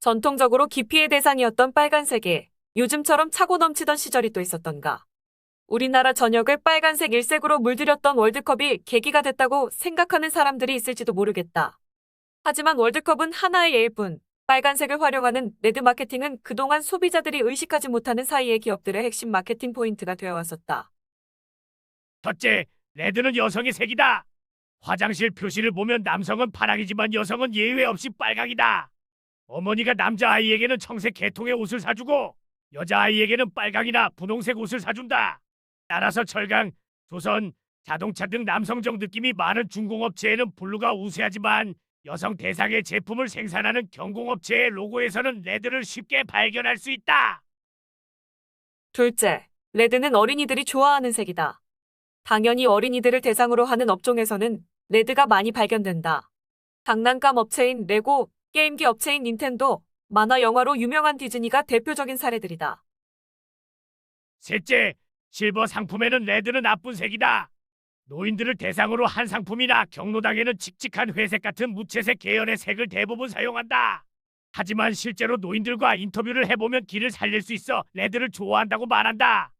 전통적으로 기피의 대상이었던 빨간색이 요즘처럼 차고 넘치던 시절이 또 있었던가. 우리나라 전역을 빨간색 일색으로 물들였던 월드컵이 계기가 됐다고 생각하는 사람들이 있을지도 모르겠다. 하지만 월드컵은 하나의 예일 뿐, 빨간색을 활용하는 레드 마케팅은 그동안 소비자들이 의식하지 못하는 사이의 기업들의 핵심 마케팅 포인트가 되어 왔었다. 첫째, 레드는 여성의 색이다. 화장실 표시를 보면 남성은 파랑이지만 여성은 예외 없이 빨강이다. 어머니가 남자아이에게는 청색 계통의 옷을 사주고 여자아이에게는 빨강이나 분홍색 옷을 사준다. 따라서 철강, 조선, 자동차 등 남성적 느낌이 많은 중공업체에는 블루가 우세하지만 여성 대상의 제품을 생산하는 경공업체의 로고에서는 레드를 쉽게 발견할 수 있다. 둘째, 레드는 어린이들이 좋아하는 색이다. 당연히 어린이들을 대상으로 하는 업종에서는 레드가 많이 발견된다. 장난감 업체인 레고, 게임기 업체인 닌텐도, 만화 영화로 유명한 디즈니가 대표적인 사례들이다. 셋째, 실버 상품에는 레드는 나쁜 색이다. 노인들을 대상으로 한 상품이나 경로당에는 칙칙한 회색 같은 무채색 계열의 색을 대부분 사용한다. 하지만 실제로 노인들과 인터뷰를 해보면 길을 살릴 수 있어 레드를 좋아한다고 말한다.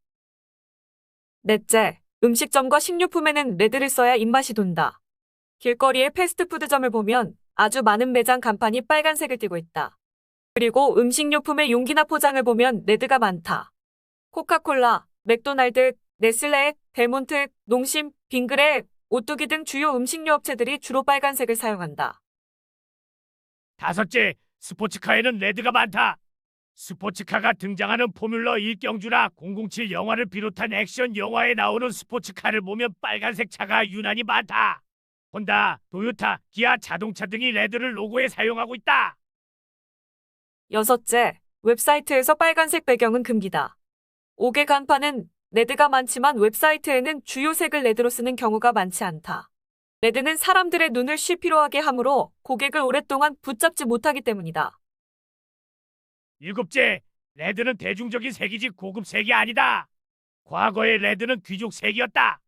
넷째, 음식점과 식료품에는 레드를 써야 입맛이 돈다. 길거리의 패스트푸드점을 보면 아주 많은 매장 간판이 빨간색을 띠고 있다. 그리고 음식료품의 용기나 포장을 보면 레드가 많다. 코카콜라, 맥도날드, 네슬레, 델몬트, 농심, 빙그레, 오뚜기 등 주요 음식료 업체들이 주로 빨간색을 사용한다. 다섯째, 스포츠카에는 레드가 많다. 스포츠카가 등장하는 포뮬러 1 경주나 007 영화를 비롯한 액션 영화에 나오는 스포츠카를 보면 빨간색 차가 유난히 많다. 혼다, 도요타, 기아 자동차 등이 레드를 로고에 사용하고 있다. 여섯째, 웹사이트에서 빨간색 배경은 금기다. 5개 간판은 레드가 많지만 웹사이트에는 주요 색을 레드로 쓰는 경우가 많지 않다. 레드는 사람들의 눈을 쉬피로 하게 하므로 고객을 오랫동안 붙잡지 못하기 때문이다. 일곱째, 레드는 대중적인 색이지 고급 색이 아니다. 과거의 레드는 귀족 색이었다.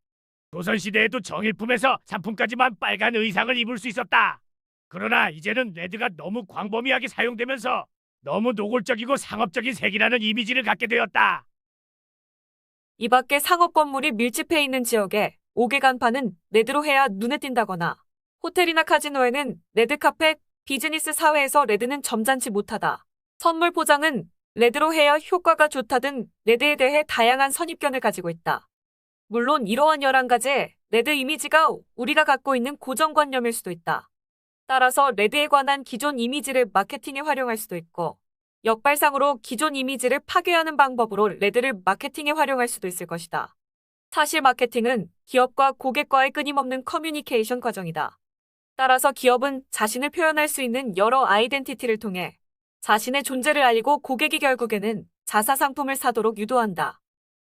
조선시대에도 정일품에서 상품까지만 빨간 의상을 입을 수 있었다. 그러나 이제는 레드가 너무 광범위하게 사용되면서 너무 노골적이고 상업적인 색이라는 이미지를 갖게 되었다. 이 밖에 상업 건물이 밀집해 있는 지역에 5개 간판은 레드로 해야 눈에 띈다거나 호텔이나 카지노에는 레드 카펫, 비즈니스 사회에서 레드는 점잖지 못하다. 선물 포장은 레드로 해야 효과가 좋다 등 레드에 대해 다양한 선입견을 가지고 있다. 물론 이러한 11가지의 레드 이미지가 우리가 갖고 있는 고정관념일 수도 있다. 따라서 레드에 관한 기존 이미지를 마케팅에 활용할 수도 있고 역발상으로 기존 이미지를 파괴하는 방법으로 레드를 마케팅에 활용할 수도 있을 것이다. 사실 마케팅은 기업과 고객과의 끊임없는 커뮤니케이션 과정이다. 따라서 기업은 자신을 표현할 수 있는 여러 아이덴티티를 통해 자신의 존재를 알리고 고객이 결국에는 자사 상품을 사도록 유도한다.